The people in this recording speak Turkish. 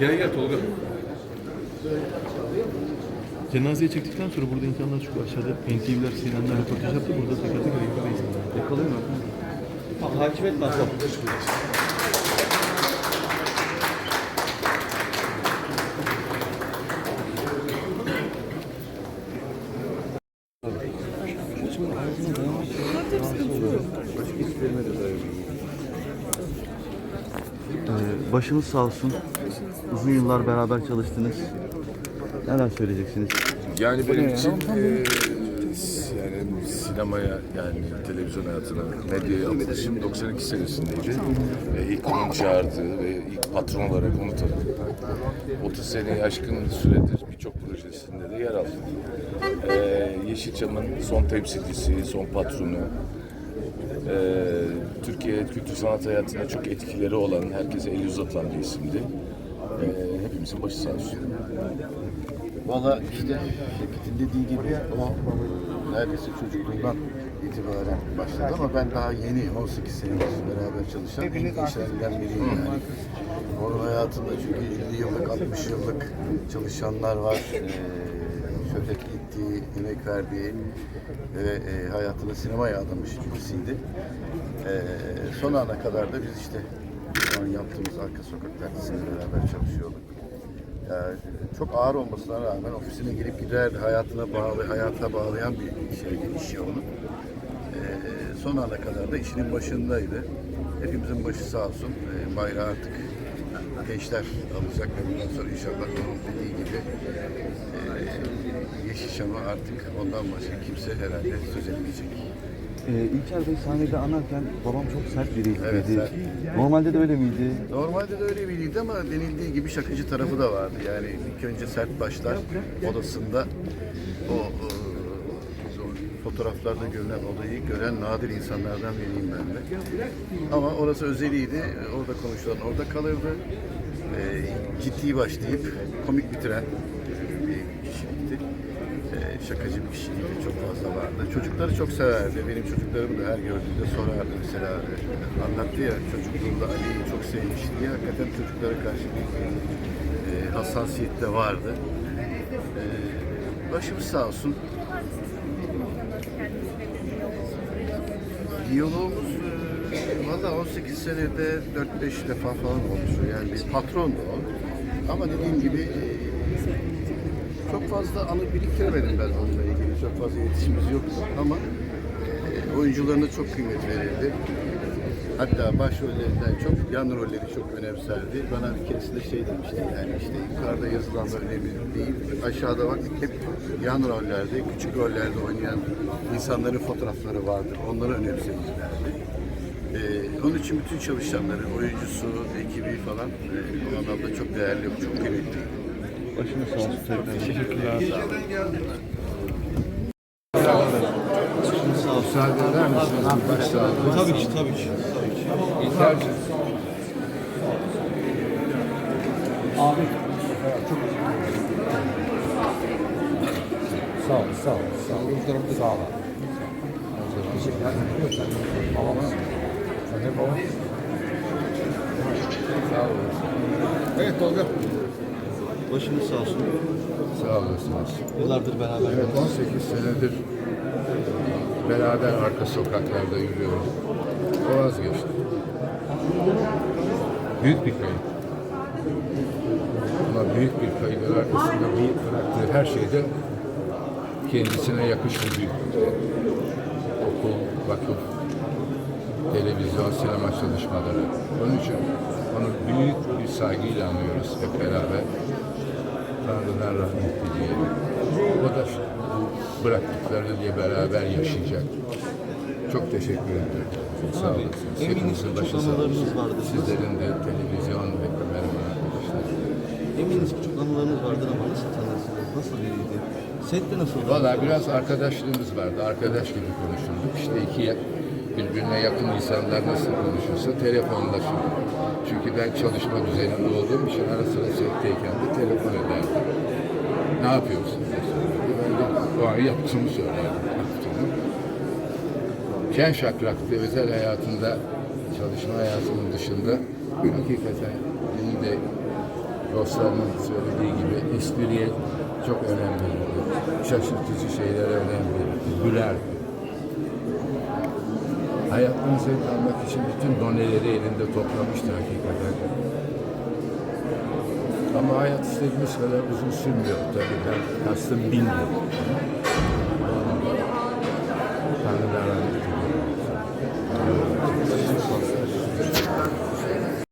Gel gel Tolga. Cenazeyi çektikten sonra burada insanlar çok aşağıda NTV'ler, CNN'ler röportaj yaptı. Burada teker teker insanlar. Yakalıyor mu? Takip etme Aslan. Ee, başınız sağ olsun. Uzun yıllar beraber çalıştınız. Neler söyleyeceksiniz? Yani benim için eee, s- yani sinemaya yani televizyon hayatına, medyaya atılışım 92 senesindeydi. Ve ilk onun çağırdığı ve ilk patron olarak onu tanıdım. 30 seneyi aşkın süredir birçok projesinde de yer aldım. Eee Yeşilçam'ın son temsilcisi, son patronu, eee, Türkiye kültür sanat hayatına çok etkileri olan, herkese el uzatılan bir isimdi. Eee, hepimizin başı sağ olsun. Valla işte Şevket'in dediği gibi o e, neredeyse çocukluğundan itibaren başladı ama ben daha yeni 18 senedir beraber çalışan ilk gençlerinden biriyim yani. Onun hayatında çünkü 50 yıllık, 60 yıllık çalışanlar var. Ee, şöhret ettiği, emek verdiği ve e, hayatını sinemaya adamış birisiydi. Ee, son ana kadar da biz işte şu an yaptığımız Arka Sokaklar dizisinde beraber çalışıyorduk. Yani çok ağır olmasına rağmen ofisine gelip giderdi. Hayatına bağlı, hayata bağlayan bir şeydi, iş yoğunu. Ee, son ana kadar da işinin başındaydı. Hepimizin başı sağ olsun. Ee, bayrağı artık gençler alacak ve bundan sonra inşallah onun dediği gibi e, Yeşilçam'a artık ondan başka kimse herhalde söz etmeyecek. Ee, İlker Bey sahnede anarken babam çok sert biriydi Evet, dedi. sert. Normalde de öyle miydi? Normalde de öyle biriydi ama denildiği gibi şakacı tarafı da vardı. Yani ilk önce sert başlar odasında o, o fotoğraflarda görülen odayı gören nadir insanlardan biriyim ben de. Ama orası özeliydi. Orada konuşulan orada kalırdı. Ee, ciddi başlayıp komik bitiren bir kişilikti. Ee, şakacı bir kişiliği çok fazla vardı. Çocukları çok severdi. Benim çocuklarım da her gördüğünde sorardı. Mesela e, anlattı ya çocukluğunda Ali'yi çok sevmiş diye. Hakikaten çocuklara karşı bir e, hassasiyet de vardı. E, başımız sağ olsun. Diyalogumuz e, valla 18 senede 4-5 defa falan olmuştu. Yani bir patron da o. Ama dediğim gibi e, çok fazla anı biriktiremedim ben onunla ilgili. Çok fazla iletişimimiz yoktu ama e, oyuncularına çok kıymet verildi. Hatta başrollerinden çok yan rolleri çok önemserdi. Bana bir keresinde şey demişti yani işte yukarıda yazılanlar önemli değil. Aşağıda bak hep yan rollerde, küçük rollerde oynayan insanların fotoğrafları vardır. Onları önemsemişlerdi. Ee, onun için bütün çalışanları, oyuncusu, ekibi falan e, o anlamda çok değerli, çok kıymetli. Başınız sağ olsun. Teşekkürler. Müsaade eder misiniz? Tabii ki, tabii ki. İlker'cim. Sağ ol, sağ ol, sağ ol. Sağ ol. Teşekkürler. Babamız. Sen de. Sağ ol. Evet Tolga. Başınız sağ olsun. Sağ olasınız. Yıllardır beraber. Evet 18 senedir beraber arka sokaklarda yürüyoruz. O vazgeçti. Büyük bir kayıp. Ama büyük bir kaybın arkasında bir bıraktığı her şeyde kendisine yakışır büyük. Okul, vakıf, televizyon, sinema çalışmaları. Onun için onu büyük bir saygıyla anıyoruz hep beraber. Tanrı'dan rahmet dileyelim. O da bu bıraktıklarıyla beraber yaşayacak. Çok teşekkür ederim. Sağ olasınız. eminim Hepinizin çok anılarınız vardır. Sizlerin de televizyon ve kameraman arkadaşlarım. Eminim ki çok anılarınız vardır ama nasıl tanırsınız? Nasıl biriydi? Sette nasıl? Valla biraz arkadaşlığımız vardı. Arkadaş gibi konuşurduk. İşte iki birbirine yakın insanlar nasıl konuşursa telefonlaşırdık. Çünkü ben çalışma düzeninde olduğum için ara sıra setteyken de telefon ederdim. Ne yapıyorsun? diye sorardı. Ben de o an yaptığımı söylerdim. Şen şakraktı özel hayatında, çalışma hayatının dışında. Hakikaten benim de dostlarımın söylediği gibi espriye çok önem verirdi. Şaşırtıcı şeylere önem verirdi, gülerdi. Hayattan zevk almak için bütün doneleri elinde toplamıştı hakikaten. Ama hayat istediğimiz kadar uzun sürmüyor tabii. Ben kastım bin yıl. Tanrı'dan